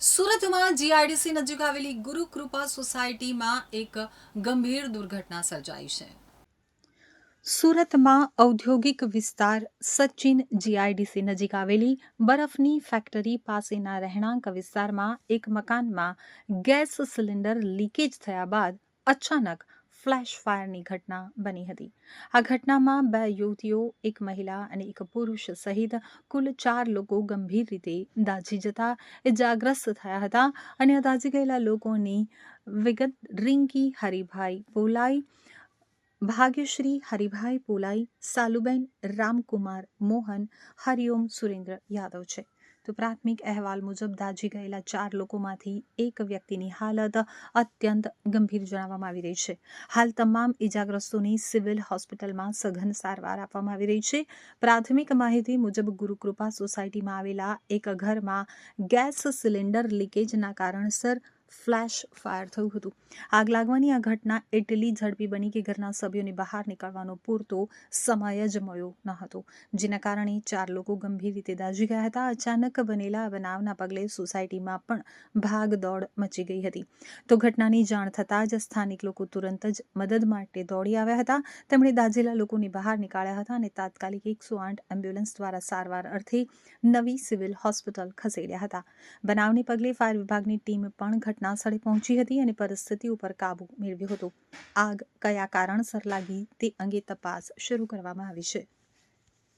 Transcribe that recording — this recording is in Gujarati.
સુરતમાં જીઆઈડીસી નજીક આવેલી ગુરુકૃપા સોસાયટીમાં એક ગંભીર દુર્ઘટના સર્જાઈ છે. સુરતમાં ઔદ્યોગિક વિસ્તાર સચિન જીઆઈડીસી નજીક આવેલી બરફની ફેક્ટરી પાસેના રહેણાંક વિસ્તારમાં એક મકાનમાં ગેસ સિલિન્ડર લીકેજ થયા બાદ અચાનક ફ્લેશ ફાયરની ઘટના બની હતી. આ ઘટનામાં બે યુવતીઓ, એક મહિલા અને એક પુરુષ સહિત કુલ ચાર લોકો ગંભીર રીતે દાઝી જતા ઇજાગ્રસ્ત થયા હતા અને આ દાઝી ગયેલા લોકોની વિગત રિંકી હરિભાઈ પોલાઈ, ભાગ્યશ્રી હરિભાઈ પોલાઈ, સાલુબેન રામકુમાર મોહન, હરિઓમ સુરેન્દ્ર યાદવ છે. તો પ્રાથમિક અહેવાલ મુજબ દાઝી ગયેલા ચાર લોકોમાંથી એક વ્યક્તિની હાલત અત્યંત ગંભીર જણાવવામાં આવી રહી છે. હાલ તમામ ઇજાગ્રસ્તોની સિવિલ હોસ્પિટલમાં સઘન સારવાર આપવામાં આવી રહી છે. પ્રાથમિક માહિતી મુજબ ગુરુકૃપા સોસાયટીમાં આવેલા એક ઘરમાં ગેસ સિલિન્ડર લીકેજના કારણસર ફ્લેશ ફાયર થયું હતું. આગ લાગવાની આ ઘટના એટલી ઝડપી બની કે ઘરના સભ્યોને બહાર નીકળવાનો પૂરતો સમય જ મળ્યો ન હતો. જેના કારણે ચાર લોકો ગંભીર રીતે દાઝી ગયા હતા. અચાનક બનેલા બનાવના પગલે સોસાયટીમાં પણ ભાગદોડ મચી ગઈ હતી. તો ઘટનાની જાણ થતાં જ સ્થાનિક લોકો તુરંત જ મદદ માટે દોડી આવ્યા હતા. તેમણે દાઝેલા લોકોને બહાર નીકાળ્યા હતા અને તાત્કાલિક એકસો આઠ એમ્બ્યુલન્સ દ્વારા સારવાર અર્થે નવી સિવિલ હોસ્પિટલ ખસેડ્યા હતા. બનાવને પગલે ફાયર વિભાગની ટીમ પણ ઘટના સ્થળે પહોંચી હતી અને પરિસ્થિતિ ઉપર કાબુ મેળવ્યો હતો. આગ કયા કારણસર લાગી તે અંગે તપાસ શરૂ કરવામાં આવી છે.